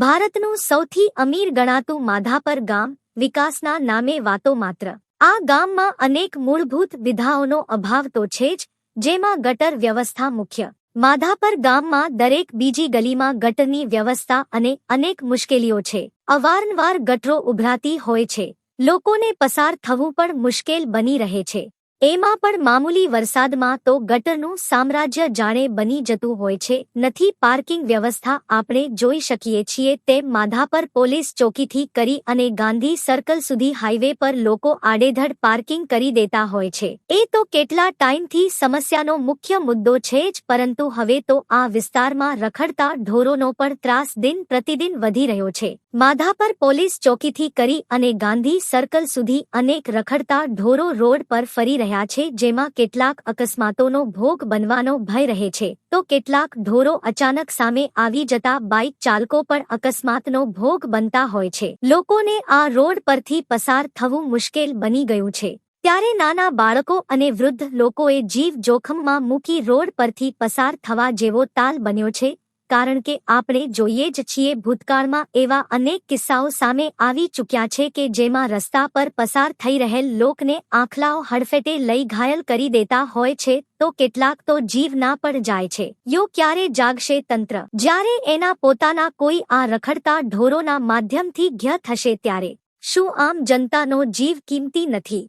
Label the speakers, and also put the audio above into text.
Speaker 1: ભારતનું સૌથી અમીર ગણાતું માધાપર ગામ વિકાસના નામે વાતો માત્ર. આ ગામમાં અનેક મૂળભૂત વિધાઓનો અભાવ તો છે જ, જેમાં ગટર વ્યવસ્થા મુખ્ય. માધાપર ગામમાં દરેક બીજી ગલીમાં ગટરની વ્યવસ્થા અને અનેક મુશ્કેલીઓ છે. અવારનવાર ગટરો ઉભરાતી હોય છે. લોકોને પસાર થવું પણ મુશ્કેલ બની રહે છે. એમાં પણ મામૂલી વરસાદમાં તો ગટરનું સામ્રાજ્ય જાણે બની જતું હોય છે, નથી પાર્કિંગ વ્યવસ્થા આપણે જોઈ શકીએ છીએ તેમ માધાપર પોલીસ ચોકીથી કરી અને ગાંધી સર્કલ સુધી હાઈવે પર લોકો આડેધડ પાર્કિંગ કરી દેતા હોય છે. એ તો કેટલા ટાઈમથી સમસ્યાનો મુખ્ય મુદ્દો છે જ, પરંતુ હવે તો આ વિસ્તારમાં રખડતા ઢોરોનો પણ ત્રાસ દિન પ્રતિદિન વધી રહ્યો છે. માધાપર પોલીસ ચોકીથી કરી અને ગાંધી સર્કલ સુધી અનેક રખડતા ઢોરો રોડ પર ફરી રહ્યા છે, જેમાં કેટલાક અકસ્માતોનો ભોગ બનવાનો ભય રહે છે. તો કેટલાક ઢોરો અચાનક સામે આવી જતા બાઇક ચાલકો પણ અકસ્માતનો ભોગ બનતા હોય છે. લોકોને આ રોડ પરથી પસાર થવું મુશ્કેલ બની ગયું છે. ત્યારે નાના બાળકો અને વૃદ્ધ લોકોએ જીવ જોખમમાં મૂકી રોડ પરથી પસાર થવા જેવો તાલ બન્યો છે કારણ કે આપણે જોઈએ જ છીએ ભૂતકાળમાં એવા અનેક કિસ્સાઓ સામે આવી ચૂક્યા છે કે જેમાં રસ્તા પર પસાર થઈ રહેલ લોકને આંખલાઓ હડફેટે લઈ ઘાયલ કરી દેતા હોય છે, તો કેટલાક તો જીવ ના પણ જાય છે. યો ક્યારે જાગશે તંત્ર? જ્યારે એના પોતાના કોઈ આ રખડતા ઢોરોના માધ્યમથી ઘ્ય થશે ત્યારે. શું આમ જનતાનો જીવ કિંમતી નથી?